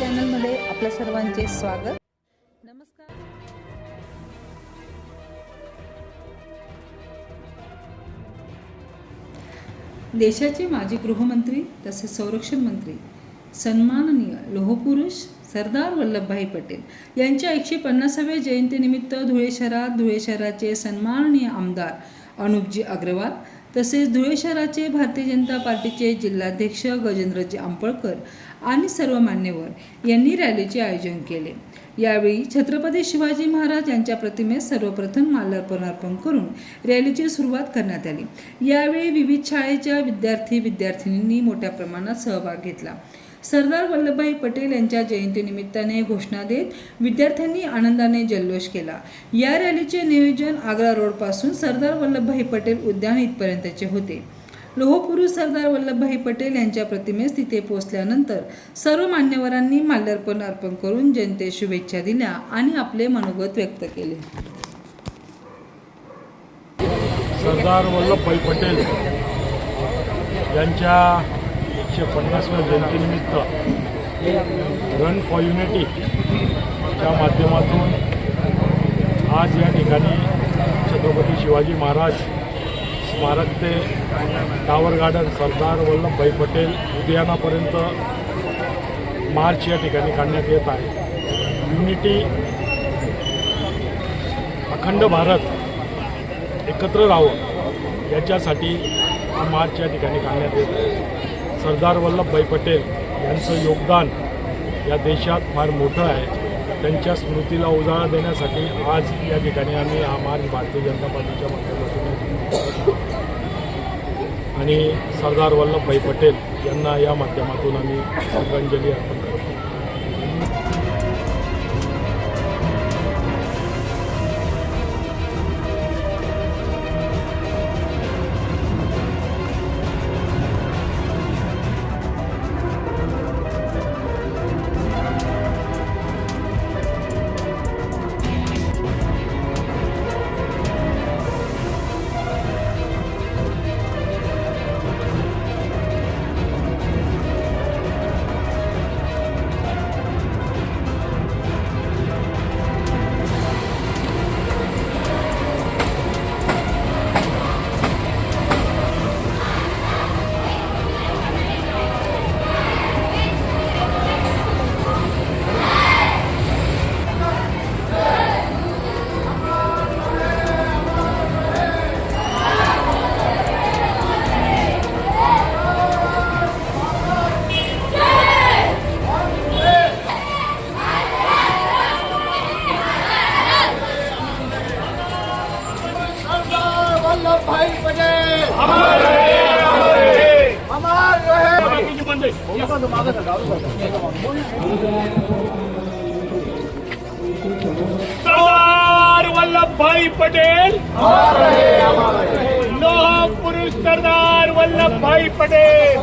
चॅनलमध्ये आपल्या सर्वांचे स्वागत. नमस्कार. देशाचे माजी गृहमंत्री तसेच संरक्षण मंत्री सन्माननीय लोहपुरुष सरदार वल्लभभाई पटेल यांच्या एकशे पन्नासाव्या जयंतीनिमित्त धुळे शहरात धुळे शहराचे सन्माननीय आमदार अनुपजी अग्रवाल तसेच धुळे शहराचे भारतीय जनता पार्टीचे जिल्हाध्यक्ष गजेंद्रजी आंबळकर आणि सर्व मान्यवर यांनी रॅलीचे आयोजन केले. यावेळी छत्रपती शिवाजी महाराज यांच्या प्रतिमेस सर्वप्रथम माल्यार्पण अर्पण करून रॅलीची सुरुवात करण्यात आली. यावेळी विविध शाळेच्या विद्यार्थी विद्यार्थिनींनी मोठ्या प्रमाणात सहभाग घेतला. सरदार वल्लभभाई पटेल यांच्या जयंतीनिमित्ताने घोषणा देत विद्यार्थ्यांनी आनंदाने जल्लोष केला. या रॅलीचे नियोजन आग्रा रोडपासून सरदार वल्लभभाई पटेल उद्यान इथपर्यंतचे होते. लोहपुरुष सरदार वल्लभभाई पटेल यांच्या प्रतिमेस तिथे पोहोचल्यानंतर सर्व मान्यवरांनी माल्यार्पण अर्पण करून जनतेस शुभेच्छा दिल्या आणि आपले मनोगत व्यक्त केले. सरदार वल्लभभाई पटेल यांच्या एकशे पन्नासव्या जयंतीनिमित्त रन फॉर युनिटीच्या माध्यमातून आज या ठिकाणी छत्रपती शिवाजी महाराज स्मारक ते टावर गार्डन सरदार वल्लभभाई पटेल उद्यानापर्यंत मार्च या ठिकाणी काढण्यात येत आहे. युनिटी अखंड भारत एकत्र राहावं याच्यासाठी हा मार्च या ठिकाणी काढण्यात येत आहे. सरदार वल्लभभाई पटेल यांचं योगदान या देशात फार मोठं आहे. त्यांच्या स्मृतीला उजाळा देण्यासाठी आज या ठिकाणी आम्ही हा मार्च भारतीय जनता पार्टीच्या माध्यमातून आणि सरदार वल्लभभाई पटेल यांना या माध्यमातून आम्ही श्रद्धांजली अर्पण वल्लभ भाई पटेल हमारे हमारे रहे सरदार वल्लभभाई पटेल। लोह पुरुष सरदार वल्लभभाई पटेल।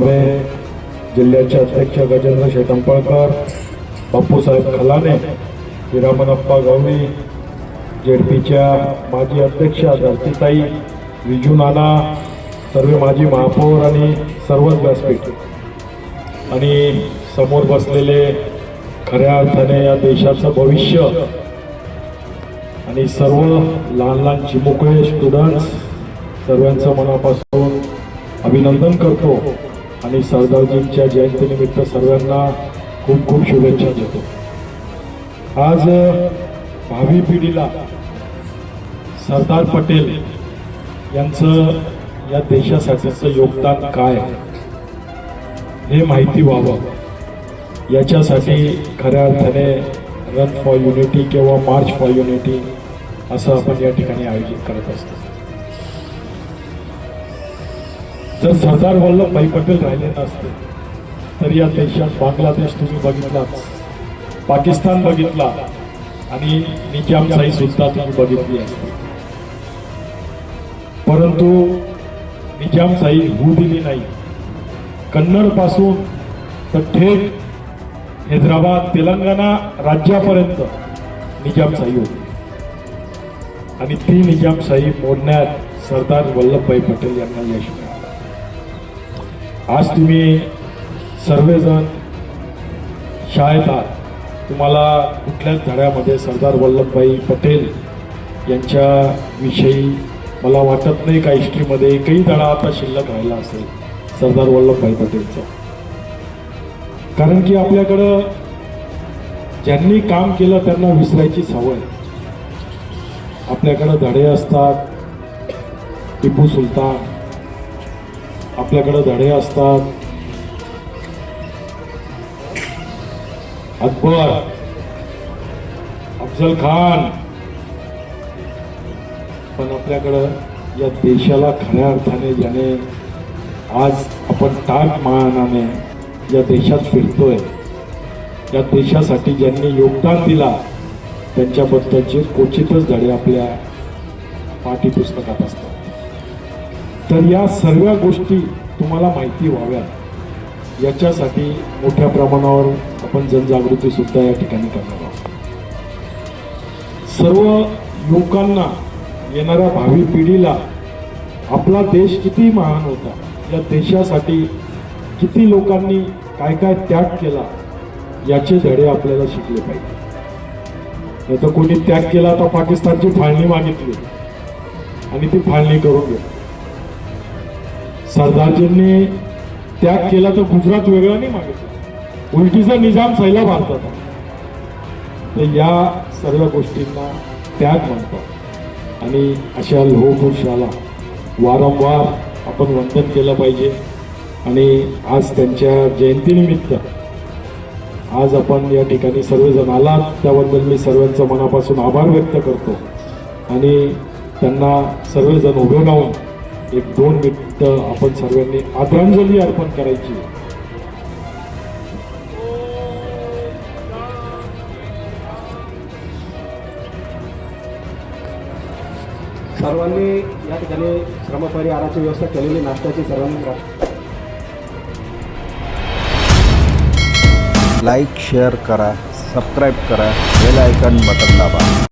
कांबळे जिल्ह्याचे अध्यक्ष गजेंद्र शेटंपळकर बापूसाहेब खलाने हिरामनप्पा गवळी जेडपीच्या माजी अध्यक्षा धरतीताई विजू नाना सर्व माजी महापौर आणि सर्वच व्यासपीठ. आणि समोर बसलेले खऱ्या अर्थाने या देशाचं भविष्य आणि सर्व लहान लहान चिमुकळे स्टुडंट्स सर्वांचं मनापासून अभिनंदन करतो. आणि सरदारजींच्या जयंतीनिमित्त सर्वांना खूप खूप शुभेच्छा देतो. आज भावी पिढीला सरदार पटेल यांचं या देशासाठीचं योगदान काय हे माहिती व्हावं. याच्यासाठी खऱ्या अर्थाने रन फॉर युनिटी किंवा मार्च फॉर युनिटी असं आपण या ठिकाणी आयोजित करत असतो. जर सरदार वल्लभभाई पटेल राहिले नसते तर या देशात बांगलादेश तुम्ही बघितलाच पाकिस्तान बघितला आणि निजामशाही सुद्धा तुम्ही बघितली असते. परंतु निजामशाही होऊ दिली नाही. कन्नडपासून तर थेट हैदराबाद तेलंगणा राज्यापर्यंत निजामशाही होती. आणि ती निजामशाही मोडण्यात सरदार वल्लभभाई पटेल यांना यश मिळालं. आज तुम्ही सर्वजण शाळेत आहात. तुम्हाला कुठल्याच धड्यामध्ये सरदार वल्लभभाई पटेल यांच्या विषयी मला वाटत नाही का हिस्ट्रीमध्ये एकही धडा आता शिल्लक राहिला असेल सरदार वल्लभभाई पटेलचा? कारण की आपल्याकडं ज्यांनी काम केलं त्यांना विसरायची सवय आपल्याकडं धडे असतात टिपू सुलतान आपल्याकडं धडे असतात. अकबर अफजल खान. पण आपल्याकडं या देशाला खऱ्या अर्थाने ज्याने आज आपण टाक मानाने या देशात फिरतोय या देशासाठी ज्यांनी योगदान दिला त्यांच्याबद्दलचे क्वचितच धडे आपल्या पाठ्यपुस्तकात असतात. तर या सर्व गोष्टी तुम्हाला माहिती व्हाव्यात. याच्यासाठी मोठ्या प्रमाणावर आपण जनजागृती सुद्धा या ठिकाणी करणार आहोत. सर्व युवकांना येणाऱ्या भावी पिढीला आपला देश किती महान होता या देशासाठी किती लोकांनी काय काय त्याग केला याचे धडे आपल्याला शिकले पाहिजे. नाही तर कोणी त्याग केला तर पाकिस्तानची फाळणी मागितली. आणि ती फाळणी करून घेतली. सरदारजींनी त्याग केला तर गुजरात वेगळा नाही मागितलं. उलटीचा निजाम सैला भारतात. तर या सर्व गोष्टींना त्याग म्हणतात. आणि अशा लोहपुरुषाला वारंवार आपण वंदन केलं पाहिजे. आणि आज त्यांच्या जयंतीनिमित्त आज आपण या ठिकाणी सर्वजण आलात. त्याबद्दल मी सर्वांचा मनापासून आभार व्यक्त करतो. आणि त्यांना सर्वजण उभे राहून एक दोन मिनिट आपण सर्वांनी आदरांजली अर्पण करायची. सर्वांनी या ठिकाणी श्रमपरिहाराची व्यवस्था केलेली नाश्त्याची सर्वांनी लाईक शेअर करा सबस्क्राईब करा बेल आयकॉन बटन दाबा